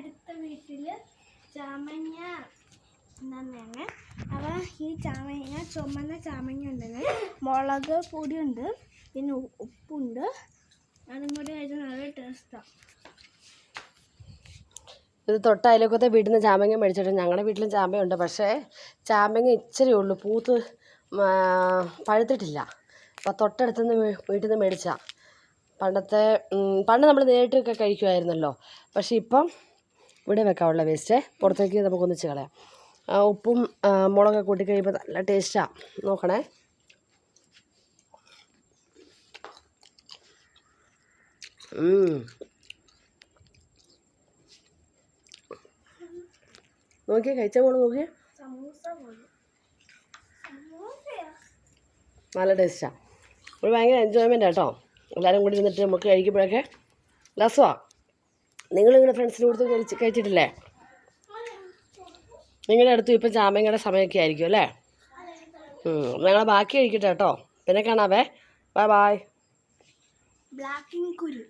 അടുത്ത വീട്ടിൽ ചാമങ്ങ എന്നാണ് അവ ഈ ചാമങ്ങ ചുമന്ന ചാമങ്ങ ഉണ്ടെങ്കിൽ മുളക് പൊടിയുണ്ട്. പിന്നെ ഉപ്പുണ്ട്. അതും കൂടി കഴിച്ച് നല്ല ടേസ്റ്റാണ് ഇത് തൊട്ട അയലൊക്കത്തെ വീട്ടിൽ നിന്ന് ചാമ്പങ്ങ മേടിച്ചിട്ട് ഞങ്ങളുടെ വീട്ടിലും ചാമ്പയുണ്ട് പക്ഷേ ചാമ്പങ്ങ ഇച്ചിരി ഉള്ളു. പൂത്ത് പഴുത്തിട്ടില്ല. അപ്പോൾ തൊട്ടടുത്ത് നിന്ന് വീട്ടിൽ നിന്ന് മേടിച്ചാൽ പണ്ടത്തെ പണ്ട് നമ്മൾ നേരിട്ടൊക്കെ കഴിക്കുമായിരുന്നല്ലോ പക്ഷേ ഇപ്പം ഇവിടെ വെക്കാനുള്ള വേസ്റ്റ് പുറത്തേക്ക് നമുക്കൊന്നിച്ച് കളയാം. ഉപ്പും മുളകൊക്കെ കൂട്ടി കഴിയുമ്പോൾ നല്ല ടേസ്റ്റാണ് നോക്കണേ. നോക്കിയേ കഴിച്ച മോൾ നോക്കിയേ. നല്ല ടേസ്റ്റാണ് ഒരു ഭയങ്കര എൻജോയ്മെന്റ് കേട്ടോ. എല്ലാവരും കൂടി ഇരുന്നിട്ട് നമുക്ക് കഴിക്കുമ്പോഴൊക്കെ. രസമാണ് നിങ്ങളിങ്ങനെ ഫ്രണ്ട്സിന്റെ കൊടുത്ത് കഴിച്ച് കഴിച്ചിട്ടില്ലേ? നിങ്ങളുടെ അടുത്തും ഇപ്പം ചാമ്പങ്ങയുടെ സമയമൊക്കെ ആയിരിക്കും അല്ലേ? ഞങ്ങൾ ബാക്കി കഴിക്കട്ടെ കേട്ടോ. പിന്നെ കാണാവേ. ബൈ ബായ് ബ്ലാക്കിൻ കുരു.